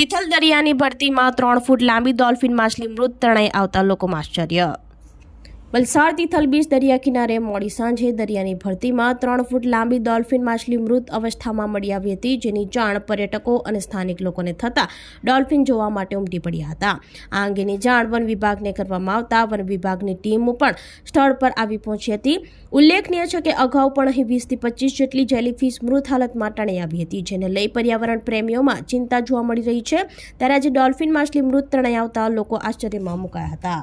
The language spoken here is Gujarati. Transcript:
તિથલ દરિયાની ભરતીમાં ત્રણ ફૂટ લાંબી ડોલ્ફિન માછલી મૃત તણાઈ આવતા લોકોમાં આશ્ચર્ય. વલસાડ તિથલ બીચ દરિયા કિનારે મોડી સાંજે દરિયાની ભરતીમાં ત્રણ ફૂટ લાંબી ડોલ્ફિન માછલી મૃત અવસ્થામાં મળી આવી હતી, જેની જાણ પર્યટકો અને સ્થાનિક લોકોને થતાં ડોલ્ફિન જોવા માટે ઉમટી પડ્યા હતા. આ અંગેની જાણ વન વિભાગને કરવામાં આવતા વન વિભાગની ટીમ પણ સ્થળ પર આવી પહોંચી હતી. ઉલ્લેખનીય છે કે અગાઉ પણ અહીં વીસથી પચીસ જેટલી જેલીફિશ મૃત હાલતમાં તણાઈ આવી હતી, જેને લઈ પર્યાવરણ પ્રેમીઓમાં ચિંતા જોવા મળી રહી છે. ત્યારે આજે ડોલ્ફિન માછલી મૃત તણાઈ આવતા લોકો આશ્ચર્યમાં મુકાયા હતા.